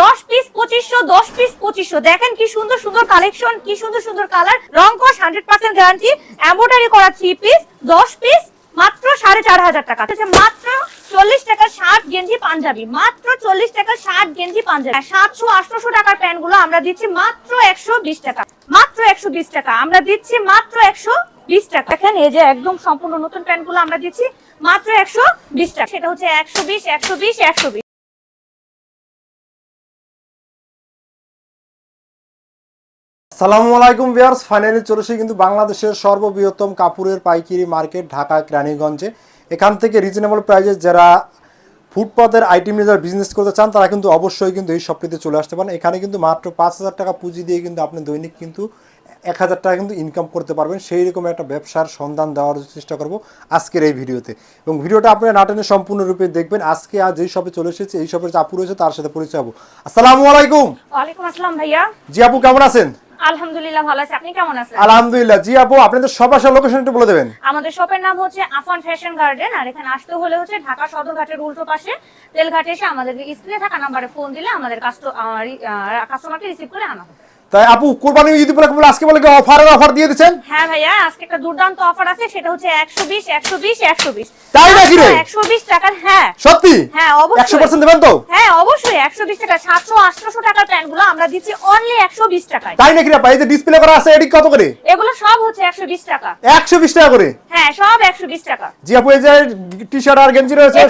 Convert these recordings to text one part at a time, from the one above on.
দশ পিস পঁচিশশো, দশ পিস পঁচিশশো। দেখেন কি সুন্দর সুন্দর কালেকশন কি সুন্দর সুন্দর কালার রং কস হান্ড্রেড পার্সেন্ট গ্যারান্টি এম্বোটারি করা থ্রি পিস দশ পিস মাত্র সাড়ে চার হাজার টাকা। মাত্র চল্লিশ টাকার শার্ট গেঞ্জি পাঞ্জাবি, মাত্র চল্লিশ টাকার শার্ট গেঞ্জি পাঞ্জাবি। সাতশো, আটশোশো টাকার প্যান্টগুলো আমরা দিচ্ছি মাত্র একশো বিশ টাকা। মাত্র একশো বিশ টাকা। আমরা দিচ্ছি মাত্র একশো বিশ টাকা। দেখেন, এই যে একদম সম্পূর্ণ নতুন প্যান্টগুলো আমরা দিচ্ছি, মাত্র একশো বিশ টাকা। সেটা হচ্ছে একশো বিশ একশো বিশ একশো বিশ। সালামু আলাইকুম ভিউয়ার্স ফাইনালি চলেছি কিন্তু বাংলাদেশের সর্ববৃহত্তম কাপড়ের পাইকারি মার্কেট ঢাকা রানীগঞ্জে। এখান থেকে রিজনেবল প্রাইজে যারা ফুটপাতের আইটেম নিয়ে যারা বিজনেস করতে চান তারা কিন্তু অবশ্যই কিন্তু এই শপটিতে চলে আসতে পারেন। এখানে কিন্তু মাত্র পাঁচ হাজার টাকা পুঁজি দিয়ে কিন্তু আপনি দৈনিক কিন্তু এক হাজার টাকা কিন্তু ইনকাম করতে পারবেন। সেই রকম একটা ব্যবসার সন্ধান দেওয়ার চেষ্টা করব আজকের এই ভিডিওতে। এবং ভিডিওটা আপনারা নাটনে সম্পূর্ণরূপে দেখবেন। আজকে আজ যেই শপে চলে এসেছে এই শপের যে আপু রয়েছে তার সাথে পরিচয় হব। আসসালামু আলাইকুম। ওয়ালাইকুম আসসালাম ভাইয়া। জি আপু কেমন আছেন? আলহামদুলিল্লাহ ভালো আছি। আপনি কেমন আছেন? আলহামদুলিল্লাহ। জি আপু আপনাদের সবার লোকেশন একটু বলে দেবেন। আমাদের শপের নাম হচ্ছে আফান ফ্যাশন গার্ডেন আর এখানে আসতে হলে হচ্ছে ঢাকা সদরঘাটের উল্টো পাশে তেলঘাটে এসে আমাদের স্ক্রিনে থাকা নাম্বারে ফোন দিলে আমাদের কাস্টমারকে রিসিভ করে আনা হবে। তাই আপু কোরবানি ঈদ উপলক্ষে বলে আজকে বলে কি অফারের অফার দিয়ে দিচ্ছেন? হ্যাঁ ভাইয়া আজকে একটা দুর্দান্ত অফার আছে সেটা হচ্ছে একশো বিশ একশো বিশ একশো বিশ। তাই নাকি রে? একশো বিশ টাকার হ্যাঁ। সত্যি? হ্যাঁ, অবশ্যই। একশো পার্সেন্ট দেবেন তো? হ্যাঁ অবশ্যই একশো বিশ টাকা সাতশো আটশোশো টাকার প্যান্টগুলো আমরা দিচ্ছি অনলি একশো বিশ টাকায়। তাই নাকি রে ভাই এই যে ডিসপ্লে করা আছে এটি কত করে? এগুলো সব হচ্ছে একশো বিশ টাকা। একশো বিশ টাকা করে? হ্যাঁ সব একশো বিশ টাকা। জি আপু এই যে টি শার্ট আর গেঞ্জি রয়েছে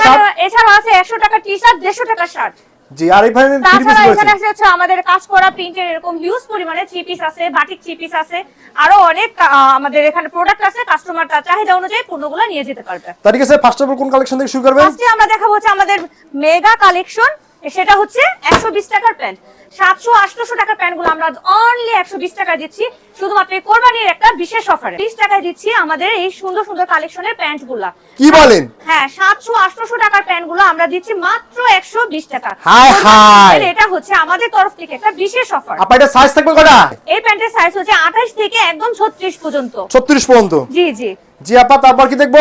শার্ট আছে একশো টাকা টি শার্ট দেড়শো টাকা শার্ট জি আর থ্রি পিস এখানে আছে হচ্ছে আমাদের কাজ করা প্রিন্টের এরকম হিউজ পরিমাণে থ্রি পিস আছে বাটিক থ্রি পিস আছে আরও অনেক আমাদের এখানে প্রোডাক্ট আছে কাস্টমার তার চাহিদা অনুযায়ী পণ্যগুলো নিয়ে যেতে পারবে। তার ঠিক আছে ফার্স্ট অফ অল কোন কালেকশন থেকে শুরু করবেন? আজকে আমরা দেখাবো হচ্ছে আমাদের মেগা কালেকশন সেটা হচ্ছে একশো বিশ টাকার প্যান্ট। সাতশো আটশোশো টাকার প্যান্টগুলো আমরা অনলি একশো বিশ টাকা দিচ্ছি। শুধুমাত্র কোরবানির একটা বিশেষ অফারে বিশ টাকায় দিচ্ছি আমাদের এই সুন্দর সুন্দর কালেকশনের প্যান্টগুলা কি বলেন? হ্যাঁ সাতশো আটশোশো টাকার প্যান্টগুলো আমরা দিচ্ছি মাত্র একশো বিশ টাকা। এটা হচ্ছে আমাদের তরফ থেকে একটা বিশেষ অফার আপা এটা সাইজ থাকবে কটা? এই প্যান্টের সাইজ হচ্ছে আঠাশ থেকে একদম ছত্রিশ পর্যন্ত। ছত্রিশ পর্যন্ত? জি জি। জি আপা তারপর কি দেখব?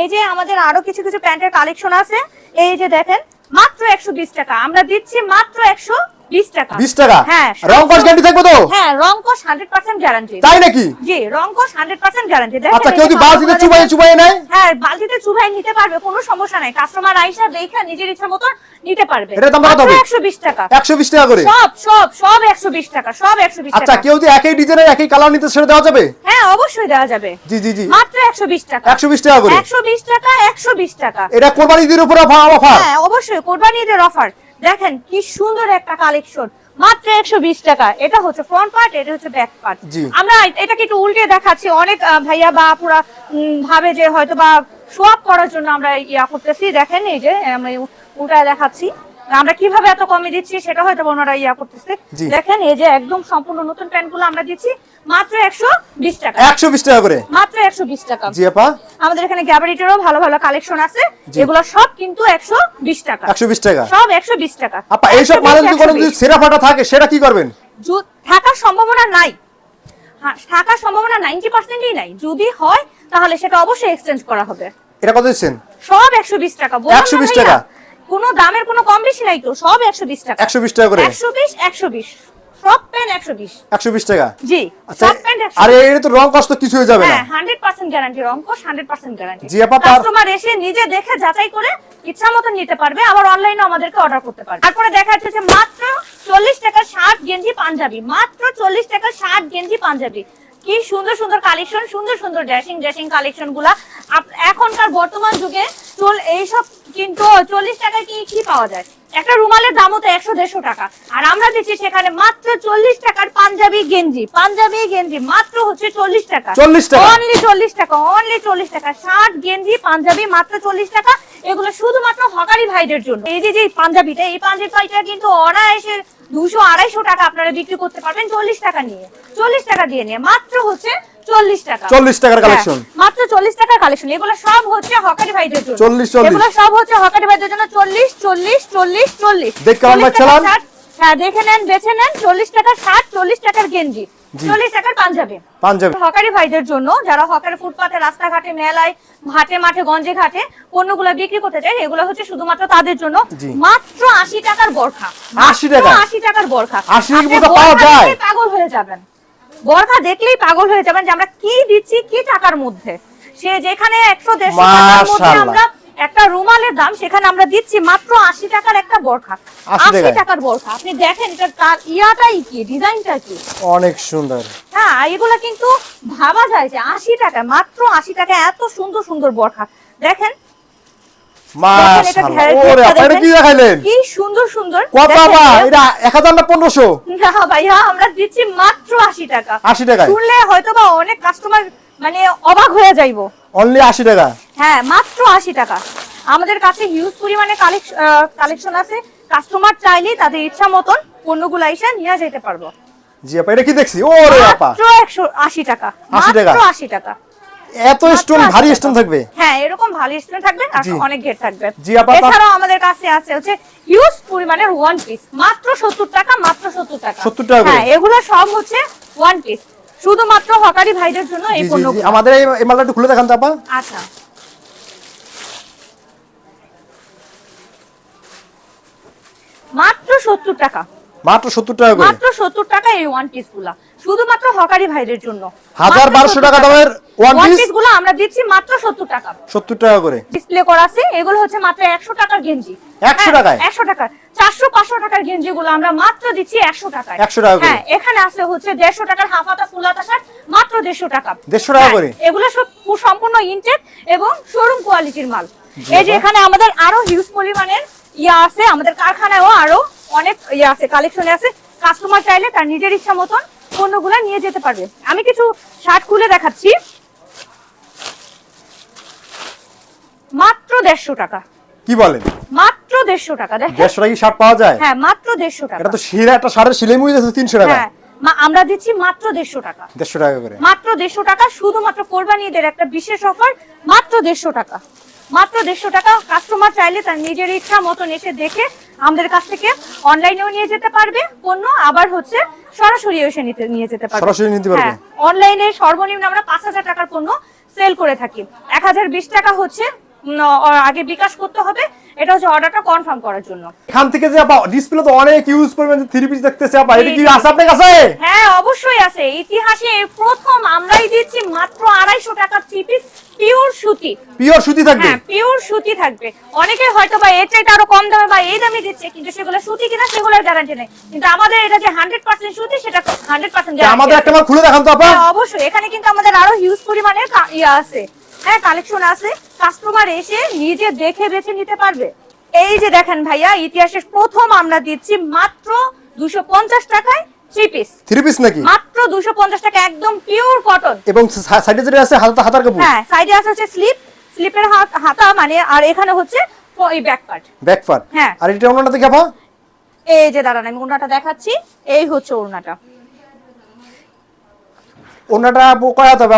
এই যে আমাদের আরও কিছু কিছু প্যান্টের কালেকশন আছে। এই যে দেখেন মাত্র একশো বিশ টাকা। আমরা দিচ্ছি মাত্র একশো বিশ টাকা। বিশ টাকা? হ্যাঁ। রং কস গ্যারান্টি থাকবে তো? হ্যাঁ রং কোশ হান্ড্রেড পার্সেন্ট গ্যারান্টি তাই নাকি? জি রং কোশ হান্ড্রেড পার্সেন্ট গ্যারান্টি আচ্ছা কেউ যদি বালতিতে চুবাই চুবাই নেয়? হ্যাঁ বালতিতে চুবাই নিতে পারবে কোনো সমস্যা নাই। কাস্টমার আইসা দেখে নিজের ইচ্ছা মতো নিতে পারবে। এটার দাম কত হবে? একশো বিশ টাকা। একশো বিশ টাকা করে? সব সব সব একশো বিশ টাকা সব একশো বিশ আচ্ছা টাকা। কেউ যদি একই ডিজাইনের একই কালার নিতে সেটা দেওয়া যাবে? হ্যাঁ অবশ্যই দেওয়া যাবে। জি জি জি। মাত্র একশো বিশ টাকা। একশো বিশ টাকা করে? একশো বিশ টাকা একশো বিশ টাকা। এটা কোরবানি ঈদের উপর অফার? হ্যাঁ অবশ্যই কোরবানি ঈদের অফার। দেখেন কি সুন্দর একটা কালেকশন মাত্র একশো বিশ টাকা। এটা হচ্ছে ফ্রন্ট পার্ট এটা হচ্ছে ব্যাক পার্ট আমরা এটাকে একটু উল্টে দেখাচ্ছি। অনেক ভাইয়া বা পুরা ভাবে যে হয়তো বা সোয়াপ করার জন্য আমরা ইয়া করতেছি। দেখেন এই যে আমরা উল্টায় দেখাচ্ছি। আমরা কীভাবে এত কমে দিচ্ছি সেটা হয়তো ওনারা ইয়া করতেছে। দেখেন এই যে একদম সম্পূর্ণ নতুন প্যান্টগুলো আমরা দিচ্ছি মাত্র একশো বিশ টাকা। একশো বিশ টাকা করে? মাত্র একশো বিশ টাকা। জি আপা। আমাদের এখানে গ্যাবারিটেরও ভালো ভালো কালেকশন আছে। এগুলো সব কিন্তু একশো বিশ টাকা। একশো বিশ টাকা? সব একশো বিশ টাকা। আপা এইসব 120, মালে যদি কোনো যদি সেরা ফাটা থাকে সেটা কি করবেন? থাকার সম্ভাবনা নাই। হ্যাঁ, থাকার সম্ভাবনা নাইনটি পার্সেন্টই নাই। যদি হয় তাহলে সেটা অবশ্যই এক্সচেঞ্জ করা হবে। এটা কত দিচ্ছেন? সব একশো বিশ টাকা। বললাম না 120 টাকা? কোনো দামের কোনো কম বেশি নাই তো সব একশো বিশ টাকা। একশো বিশ টাকা করে? একশো বিশ একশো বিশ। সব প্যান্ট একশো বিশ। একশো বিশ টাকা? জি আচ্ছা সব প্যান্ট একশো আরে এটা তো রং কষ্ট কিছু হয়ে যাবে না। হ্যাঁ হান্ড্রেড পার্সেন্ট গ্যারান্টি রঙ্কশ হান্ড্রেড পার্সেন্ট গ্যারান্টি জি আপা, কাস্টমার এসে নিজে দেখে যাচাই করে ইচ্ছা মতো নিতে পারবে আবার অনলাইনে আমাদেরকে অর্ডার করতে পারবে। তারপরে দেখা যাচ্ছে যে মাত্র চল্লিশ টাকা শার্ট গেঞ্জি পাঞ্জাবি মাত্র চল্লিশ টাকা শার্ট গেঞ্জি পাঞ্জাবি। কি সুন্দর সুন্দর কালেকশন সুন্দর সুন্দর ড্রেসিং ড্রেসিং কালেকশনগুলা। এখনকার বর্তমান যুগে চল এইসব কিন্তু চল্লিশ টাকায় কি কি পাওয়া যায়? একটা রুমালের দামও তো একশো দেড়শো টাকা। আর আমরা দিচ্ছি সেখানে মাত্র চল্লিশ টাকার পাঞ্জাবি গেঞ্জি। পাঞ্জাবি গেঞ্জি মাত্র হচ্ছে চল্লিশ টাকা। 40 টাকা? অনলি চল্লিশ টাকা অনলি চল্লিশ টাকা। শার্ট গেঞ্জি পাঞ্জাবি মাত্র চল্লিশ টাকা। এগুলো শুধুমাত্র হকারি ভাইদের জন্য। এই যে যে পাঞ্জাবিটা এই পাঞ্জাবিটা কিন্তু অনায়াসে দুশো আড়াইশো টাকা আপনারা বিক্রি করতে পারবেন চল্লিশ টাকা নিয়ে। চল্লিশ টাকা দিয়ে নিয়ে। মাত্র হচ্ছে চল্লিশ টাকা। 40 টাকার মাত্র চল্লিশ টাকার কালেকশন এগুলো সব হচ্ছে হকারি ভাইদের জন্য। 40, 40 এগুলো সব হচ্ছে হকারি ভাইদের জন্য। চল্লিশ চল্লিশ চল্লিশ চল্লিশ। দেখ কেমন 40 ভাই টাকার হ্যাঁ দেখে নেন বেছে নেন। চল্লিশ টাকার শার্ট চল্লিশ টাকার গেঞ্জি। জি। চল্লিশ টাকার পাঞ্জাবি। পাঞ্জাবি। হকারি ভাইদের জন্য যারা হকার ফুটপাতে রাস্তাঘাটে মেলায় ঘাটে মাঠে গঞ্জে ঘাটে পণ্যগুলো বিক্রি করতে চায় এগুলো হচ্ছে শুধুমাত্র তাদের জন্য। মাত্র আশি টাকার বরখা। 80 টাকা? আশি টাকার বরখা। 80 আপনি পাওয়া যায়? পাগল হয়ে যাবেন। বরখা দেখলেই পাগল হয়ে যাবেন যে আমরা কি দিচ্ছি কি টাকার মধ্যে? সে যেখানে একশো দেড়শো টাকার মধ্যে আমরা একটা রুমালের দাম সেখানে আমরা দিচ্ছি মাত্র আশি টাকার একটা বরখা। আশি টাকার বরখা। আপনি দেখেন এটার তার ইয়াটাই কি ডিজাইনটা কি? অনেক সুন্দর। হ্যাঁ এগুলা কিন্তু ভাবা যায় যে আশি টাকা মাত্র আশি টাকা এত সুন্দর সুন্দর বরখা। দেখেন কি সুন্দর সুন্দর। কত দেখেন এটা? এটা এক হাজার না পনেরোশো। না ভাইয়া আমরা দিচ্ছি মাত্র আশি টাকা। 80 টাকায়? শুনলে হয়তো বা অনেক কাস্টমার মানে অবাক হয়ে যাইবো। অনলি আশি টাকা? হ্যাঁ মাত্র আশি টাকা। আমাদের কাছে হিউজ পরিমাণে কালেকশন আছে। কাস্টমার চাইলেই তাদের ইচ্ছা মতন পণ্যগুলো এসে নিয়ে যেতে পারব। জি আপা এটা কি দেখছি? ওরে আপা। মাত্র একশো আশি টাকা। 80 টাকা? মাত্র আশি টাকা। এত স্টোন ভারী স্টোন থাকবে? হ্যাঁ এরকম ভালো স্টুডেন্ট থাকবে আর অনেক গেট থাকবে। জি, আপা, এছাড়াও আমাদের কাছে আছে হচ্ছে হিউজ পরিমাণের ওয়ান পিস মাত্র সত্তর টাকা মাত্র সত্তর টাকা। 70 টাকা হ্যাঁ এগুলো সব হচ্ছে ওয়ান পিস শুধুমাত্র হকারি ভাইদের জন্য এই জি আমাদের এই মালটা একটু খুলে দেখান তো আপা। আচ্ছা। মাত্র সত্তর টাকা। মাত্র সত্তর টাকা মাত্র সত্তর টাকা এই ওয়ান পিসগুলা। শুধুমাত্র হকারি ভাইদের জন্য। হাজার বারোশো টাকা দামের ওয়ান পিসগুলো আমরা দিচ্ছি মাত্র সত্তর টাকা। সত্তর টাকা করে। ডিসপ্লে করা আছে এগুলো হচ্ছে মাত্র একশো টাকার গেঞ্জি। 100 টাকায়? একশো টাকার। চারশো পাঁচশো টাকার গেঞ্জি গুলো আমরা মাত্র দিচ্ছি একশো টাকায়। 100 টাকা হ্যাঁ এখানে আছে হচ্ছে দেড়শো টাকার হাফ হাতা ফুল হাতা শার্ট মাত্র দেড়শো টাকা। 150 টাকা হ্যাঁ, করে? এগুলো সব সম্পূর্ণ ইনটেক এবং শোরুম কোয়ালিটির মাল। এই যে এখানে আমাদের আরও হিউজ পরিমাণের ইয়া আছে আমাদের কারখানায়ও আরও অনেক ইয়ে আছে কালেকশনে আছে। কাস্টমার চাইলে তার নিজের ইচ্ছা মতন পণ্যগুলো নিয়ে যেতে পারবে। আমি কিছু শার্ট খুলে দেখাচ্ছি। মাত্র দেড়শো টাকা। কি বলেন? মাত্র দেড়শো টাকা দেখেন। দেড়শো টাকা শার্ট পাওয়া যায়? হ্যাঁ মাত্র দেড়শো টাকা। এটা তো শিরা একটা শার্টের সিলাই মুই যাচ্ছে তিনশো টাকা। হ্যাঁ আমরা দিচ্ছি মাত্র দেড়শো টাকা। দেড়শো টাকা করে। মাত্র দেড়শো টাকা শুধুমাত্র কোরবানি ঈদের একটা বিশেষ অফার মাত্র দেড়শো টাকা। মাত্র দেড়শো টাকা কাস্টমার চাইলে তার নিজের ইচ্ছা মতন এসে দেখে আমাদের কাছ থেকে অনলাইনেও নিয়ে যেতে পারবে পণ্য আবার হচ্ছে সরাসরি এসে নিতে নিয়ে যেতে পারবে সরাসরি নিতে পারবে? হ্যাঁ অনলাইনে সর্বনিম্ন আমরা পাঁচ হাজার টাকার পণ্য সেল করে থাকি এক হাজার বিশ টাকা হচ্ছে আগে বিকাশ করতে হবে। এটা হচ্ছে অর্ডারটা কনফার্ম করার জন্য। এখান থেকে যে আপা ডিসপ্লে তো অনেক ইউজ করবেন থ্রি পিস দেখতেছে আপা এটা কি। আছে আপনার কাছে? হ্যাঁ অবশ্যই আছে। ইতিহাসে প্রথম আমরাই দিচ্ছি মাত্র আড়াইশো টাকা থ্রি পিস পিওর সুতি। পিওর সুতি থাকবে? হ্যাঁ পিওর সুতি থাকবে। অনেকে হয়তো বা এর চাইতে আরও কম দামে বা এই দামে দিচ্ছে কিন্তু সেগুলো সুতি কিনা সেগুলোর গ্যারান্টি নেই। কিন্তু আমাদের এটা যে হান্ড্রেড পার্সেন্ট সুতি সেটা হান্ড্রেড পার্সেন্ট আমাদের একটা খুলে দেখান তো আপা। হ্যাঁ, অবশ্যই। এখানে কিন্তু আমাদের আরও হিউজ পরিমাণের কা- ইয়ে আছে। হ্যাঁ কালেকশন আছে। কাস্টমার এসে নিজে দেখে বেছে নিতে পারবে। এই যে দেখেন ভাইয়া ইতিহাসের প্রথম আমরা দিচ্ছি মাত্র দুশো পঞ্চাশ টাকায় থ্রি পিস থ্রি পিস নাকি? মাত্র দুশো পঞ্চাশ টাকা একদম পিওর কটন এবং সাইডে যেটা আছে হাতা হাতার কাপড়? হ্যাঁ সাইডে আছে হচ্ছে স্লিপ স্লিপের হাতা মানে আর এখানে হচ্ছে প- ব্যাক পার্ট ব্যাক পার্ট হ্যাঁ। আর এটা দেখে এই যে দাঁড়ান আমি ওড়নাটা দেখাচ্ছি। এই হচ্ছে ওড়নাটা। অন্যটা কয় হাত হবে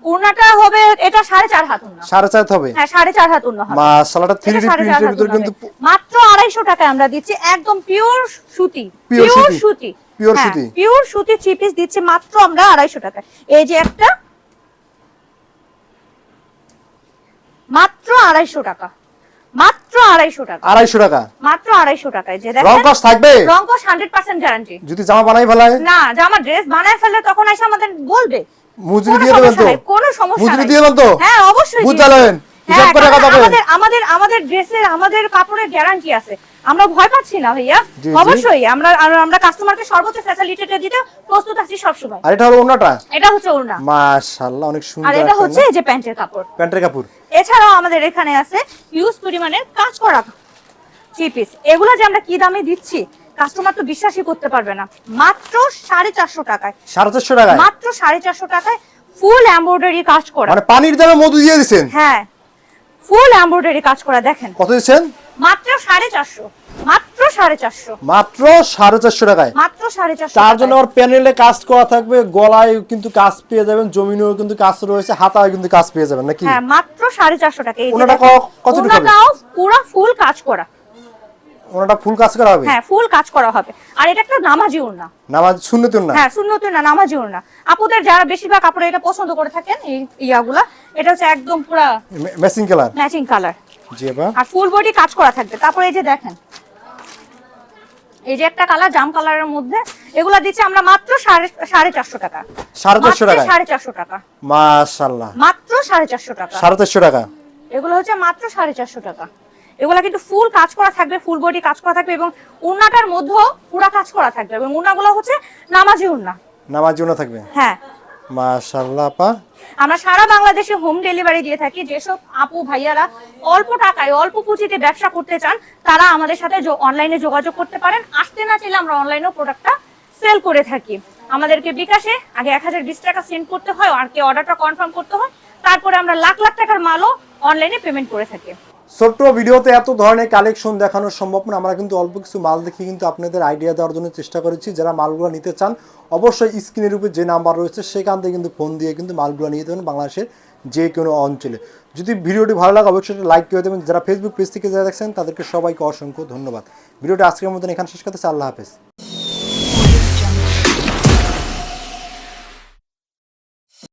আপা ওড়নাটা হবে এটা সাড়ে চার হাত ওড়না সাড়ে চার হবে? হ্যাঁ সাড়ে চার হাত হবে। মাশাআল্লাহ থ্রি ডি প্রিন্টের ভিতরে কিন্তু মাত্র আড়াইশো টাকায় আমরা দিচ্ছি একদম পিওর সুতি পিওর সুতি। Pure সুতি। পিওর সুতি থ্রি পিস দিচ্ছি মাত্র আমরা আড়াইশো টাকায়। এই যে একটা মাত্র আড়াইশো টাকা। মাত্র আড়াইশো টাকা। আড়াইশো টাকা? মাত্র আড়াইশো টাকায় যে রং থাকবে? রং হান্ড্রেড পার্সেন্ট গ্যারান্টি যদি জামা বানাই ফেলায়? না জামা ড্রেস বানায় ফেললে তখন এসে আমাদের বলবে মজুরি দিয়ে দেবেন তো? কোনো সমস্যা মজুরি দিয়ে দেবেন তো? হ্যাঁ অবশ্যই বুঝ দিয়ে দেব। জ্বালাবেন হিসাব হ্যাঁ, করে কথা আমাদের আমাদের আমাদের ড্রেসের আমাদের কাপড়ের গ্যারান্টি আছে। আমরা ভয় পাচ্ছি না ভাইয়া। অবশ্যই। আমরা আর আমরা কাস্টমারকে সর্বোচ্চ ফ্যাসিলিটিটা দিতে প্রস্তুত আছি সব সময় আর এটা হলো অন্যটা এটা হচ্ছে ওড়না। মাশাআল্লাহ অনেক আর এটা হচ্ছে এই যে প্যান্টের কাপড়। প্যান্টের কাপড়? এছাড়াও আমাদের এখানে আছে ইউজ পরিমাণের কাজ করা থ্রি পিস এগুলো যে আমরা কি দামে দিচ্ছি? কাস্টমার তো বিশ্বাসই করতে পারবে না। মাত্র সাড়ে চারশো টাকায়। সাড়ে চারশো টাকায়? মাত্র সাড়ে চারশো টাকায় ফুল এমব্রয়ডারি কাজ করা। মানে পানির দামে মধু দিয়ে দিচ্ছেন হ্যাঁ ফুল এমব্রয়ডারি কাজ করা দেখেন। কত দিচ্ছেন? মাত্র সাড়ে চারশো। মাত্র সাড়ে চারশো। মাত্র সাড়ে চারশো টাকায়? মাত্র সাড়ে চারশো তার জন্য আমার প্যানেলে কাজ করা থাকবে গলায় কিন্তু কাজ পেয়ে যাবেন জমিনেও কিন্তু কাজ রয়েছে হাতায় কিন্তু কাজ পেয়ে যাবেন নাকি? হ্যাঁ মাত্র সাড়ে চারশো টাকা এই পুরো ফুল কাজ করা। ওনাটা ফুল কাজ করা হবে? হ্যাঁ ফুল কাজ করা হবে। আর এটা একটা নামাজি ওড়না। নামাজ সুন্নতুন না হ্যাঁ শূন্য না নামাজি ওড়না। আপুদের যারা বেশিরভাগ কাপড় এটা পছন্দ করে থাকেন এই ইয়াগুলা এটা হচ্ছে একদম পুরা ম্যাচিং কালার ম্যাচিং কালার জি আপা আর ফুল বডি কাজ করা থাকবে। তারপরে এই যে দেখেন এই যে একটা কালার জাম কালারের মধ্যে এগুলা দিচ্ছে আমরা মাত্র সাড়ে সাড়ে চারশো টাকা। সাড়ে চারশো টাকা সাড়ে চারশো টাকা। মাশাল্লাহ। মাত্র সাড়ে চারশো টাকা। সাড়ে চারশো টাকা? এগুলো হচ্ছে মাত্র সাড়ে চারশো টাকা। এগুলা কিন্তু ফুল কাজ করা থাকবে ফুল বডি কাজ করা থাকবে এবং উন্নাটার মধ্যেও পুরা কাজ করা থাকবে এবং উন্নাগুলো হচ্ছে নামাজি উন্না। নামাজ জন্য থাকবে? হ্যাঁ। মাশাল্লাহ আপা। আমরা সারা বাংলাদেশে হোম ডেলিভারি দিয়ে থাকি যেসব আপু ভাইয়ারা অল্প টাকায় অল্প পুঁজিতে ব্যবসা করতে চান তারা আমাদের সাথে অনলাইনে যোগাযোগ করতে পারেন। আসতে না চাইলে আমরা অনলাইনেও প্রোডাক্টটা সেল করে থাকি। আমাদেরকে বিকাশে আগে এক হাজার বিশ টাকা সেন্ড করতে হয় আর কি অর্ডারটা কনফার্ম করতে হয়। তারপরে আমরা লাখ লাখ টাকার মালও অনলাইনে পেমেন্ট করে থাকি। ছোট্ট ভিডিওতে এত ধরনের কালেকশন দেখানো সম্ভব না। আমরা কিন্তু অল্প কিছু মাল দেখিয়ে কিন্তু আপনাদের আইডিয়া দেওয়ার জন্য চেষ্টা করেছি। যারা মালগুলো নিতে চান, অবশ্যই স্ক্রিনের উপরে যে নাম্বার রয়েছে, সেখান থেকে কিন্তু ফোন দিয়ে কিন্তু মালগুলো নিয়ে পারেন বাংলাদেশের যে কোনো অঞ্চলে। যদি ভিডিওটি ভালো লাগে, অবশ্যই লাইক করে দেবেন। যারা ফেসবুক পেজ থেকে যারা দেখছেন, তাদেরকে সবাইকে অসংখ্য ধন্যবাদ। ভিডিওটা আজকের মতন এখানে শেষ করতেছে। আল্লাহ হাফেজ।